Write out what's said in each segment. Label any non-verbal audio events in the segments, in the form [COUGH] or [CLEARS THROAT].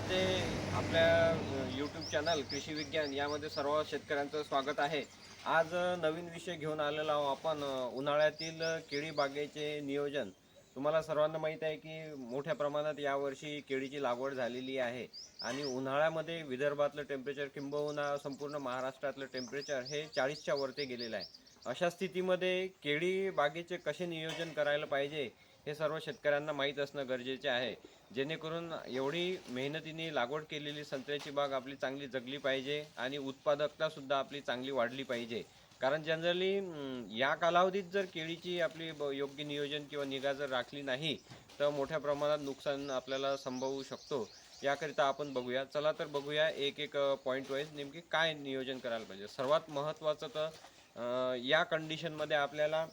ते आपल्या YouTube channel कृषी विज्ञान यामध्ये सर्व शेतकऱ्यांचं स्वागत आहे. आज नवीन विषय घेऊन आलेलो आहोत आपण उन्हाळ्यातील केळी बागेचे नियोजन. तुम्हाला सर्वांना माहीत आहे की मोठ्या प्रमाणात यावर्षी केळीची लागवड झालेली आहे. आणि उन्हाळ्यामध्ये विदर्भातलं टेम्परेचर किंबहुना संपूर्ण महाराष्ट्रातलं टेम्परेचर हे चाळीसच्या वरती गेलेलं आहे. अशा स्थितीमध्ये केळी बागेचे कसे नियोजन करायला पाहिजे? हे सर्व शेतकऱ्यांना माहीत असणं गरजेचे आहे. जेणेकरून एवढी मेहनतीने लागवड केलेली संत्र्याची बाग आपली चांगली जगली पाहिजे आणि उत्पादकतासुद्धा आपली चांगली वाढली पाहिजे. कारण जनरली या कालावधीत जर केळीची आपली ब- योग्य नियोजन किंवा निगा जर राखली नाही तर मोठ्या प्रमाणात नुकसान आपल्याला संभवू शकतो. याकरिता आपण बघूया. चला तर बघूया एक एक पॉईंट वाईज नेमकी काय नियोजन करायला पाहिजे. सर्वात महत्त्वाचं तर या कंडिशनमध्ये आपल्याला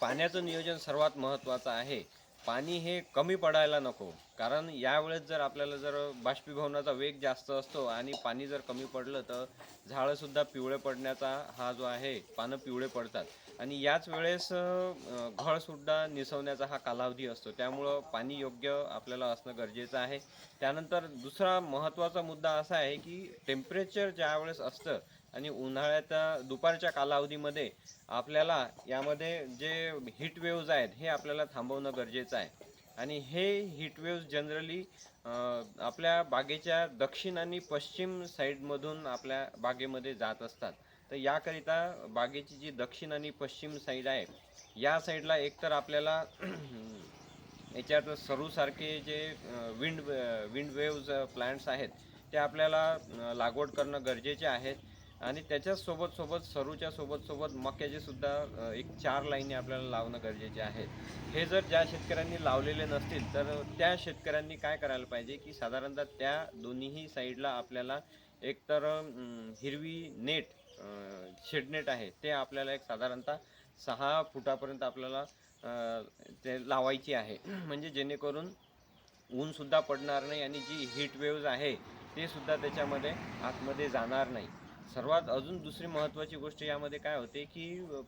पाण्याचं नियोजन सर्वात महत्त्वाचं आहे. पाणी हे कमी पडायला नको. कारण यावेळेस जर आपल्याला जर बाष्पीभवनाचा वेग जास्त असतो आणि पाणी जर कमी पडलं तर झाडंसुद्धा पिवळे पडण्याचा हा जो आहे पानं पिवळे पडतात. आणि याच वेळेस घळसुद्धा निसवण्याचा हा कालावधी असतो. त्यामुळं पाणी योग्य आपल्याला असणं गरजेचं आहे. त्यानंतर दुसरा महत्त्वाचा मुद्दा असा आहे की टेम्परेचर ज्यावेळेस असतं आणि उन्हाळ्याच्या दुपारच्या कालावधीमध्ये आपल्याला यामध्ये जे हीट वेव्ज आहेत हे आपल्याला थांबवणं गरजेचं आहे. आणि हे हीट वेव्ज जनरली आपल्या बागेच्या दक्षिण आणि पश्चिम साईडमधून आपल्या बागेमध्ये जात असतात. तर याकरिता बागेची जी दक्षिण आणि पश्चिम साईड आहे या साईडला एकतर आपल्याला [CLEARS THROAT] याच्यात सरूसारखे जे विंड विंड वेव्ज प्लांट्स आहेत ते आपल्याला लागवड करणं गरजेचे आहेत. आणि त्याच्याच सोबत सरूच्या सोबत सोबत मक्याचे सुद्धा एक चार लाईनी आपल्याला लावणं गरजेचे आहे. हे जर ज्या शेतकऱ्यांनी लावलेले नसतील तर त्या शेतकऱ्यांनी काय करायला पाहिजे की साधारणतः त्या दोन्हीही साईडला आपल्याला एकतर हिरवी नेट शेडनेट आहे ते आपल्याला एक साधारणतः सहा फुटापर्यंत आपल्याला ते लावायची आहे. म्हणजे जेणेकरून ऊनसुद्धा पडणार नाही आणि जी हीट वेव्ज आहे ते सुद्धा त्याच्यामध्ये आतमध्ये जाणार नाही. सर्वात अजून दुसरी महत्त्वाची गोष्ट यामध्ये काय होते की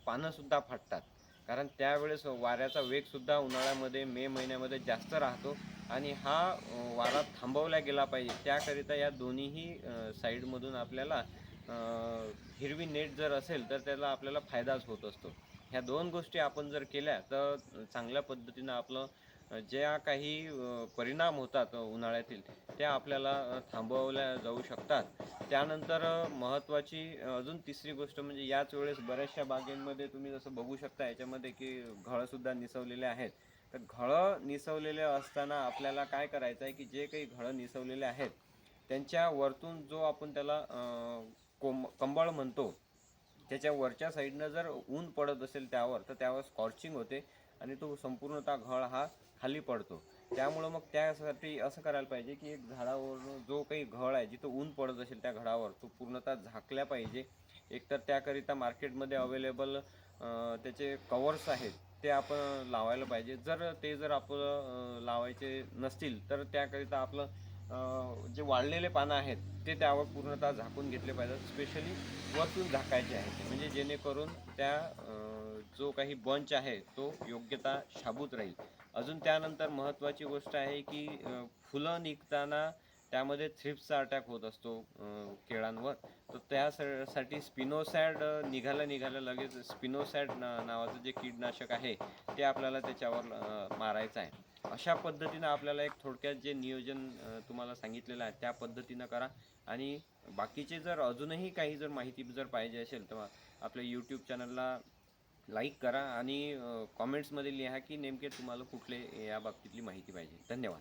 पानंसुद्धा फाटतात. कारण त्यावेळेस वाऱ्याचा वेगसुद्धा उन्हाळ्यामध्ये मे महिन्यामध्ये जास्त राहतो आणि हा वारा थांबवला गेला पाहिजे. त्याकरिता या दोन्हीही साईडमधून आपल्याला हिरवी नेट जर असेल तर त्याला आपल्याला फायदाच होत असतो. ह्या दोन गोष्टी आपण जर केल्या तर चांगल्या पद्धतीनं आपलं ज्या काही परिणाम होतात उन्हाळ्यातील त्या आपल्याला थांबवल्या जाऊ शकतात. त्यानंतर महत्त्वाची अजून तिसरी गोष्ट म्हणजे याच वेळेस बऱ्याचशा बागेंमध्ये तुम्ही जसं बघू शकता याच्यामध्ये की घळंसुद्धा निसवलेले आहेत. तर घळं निसवलेले असताना आपल्याला काय करायचं आहे की जे काही घळं निसवलेले आहेत त्यांच्या वरतून जो आपण त्याला कोंब कंबळ म्हणतो त्याच्या वरच्या साईडनं जर ऊन पडत असेल त्यावर तर त्यावर स्कॉर्चिंग होते. आणि तो संपूर्णतः घळ हा खाली पडतो. त्यामुळं मग त्यासाठी असं करायला पाहिजे की एक झाडावर जो काही घळ आहे जिथं ऊन पडत असेल त्या घडावर तो पूर्णतः झाकल्या पाहिजे. एकतर त्याकरिता मार्केटमध्ये अवेलेबल त्याचे कवर्स आहेत ते आपण लावायला पाहिजे. जर ते जर आपलं लावायचे नसतील तर त्याकरिता आपलं जे वाळलेले पानं आहेत ते त्यावर पूर्णतः झाकून घेतले पाहिजेत. स्पेशली वरतून झाकायचे आहेत म्हणजे जेणेकरून त्या जो काही बंच आहे तो योग्यता शाबूत राहील. अजून त्यानंतर महत्त्वाची गोष्ट आहे की फुलं निघताना त्यामध्ये थ्रिप्सचा अटॅक होत असतो केळांवर. तर त्यासाठी स्पिनोसॅड निघायला निघायला लगेच स्पिनोसॅड ना नावाचं जे कीटनाशक आहे ते आपल्याला त्याच्यावर मारायचं आहे. अशा पद्धतीनं आपल्याला एक थोडक्यात जे नियोजन तुम्हाला सांगितलेलं आहे त्या पद्धतीनं करा. आणि बाकीचे जर अजूनही काही जर माहिती जर पाहिजे असेल तर आपल्या यूट्यूब चॅनलला लाईक करा आणि कॉमेंट्समध्ये लिहा की नेमके तुम्हाला कुठले या बाबतीतली माहिती पाहिजे. धन्यवाद.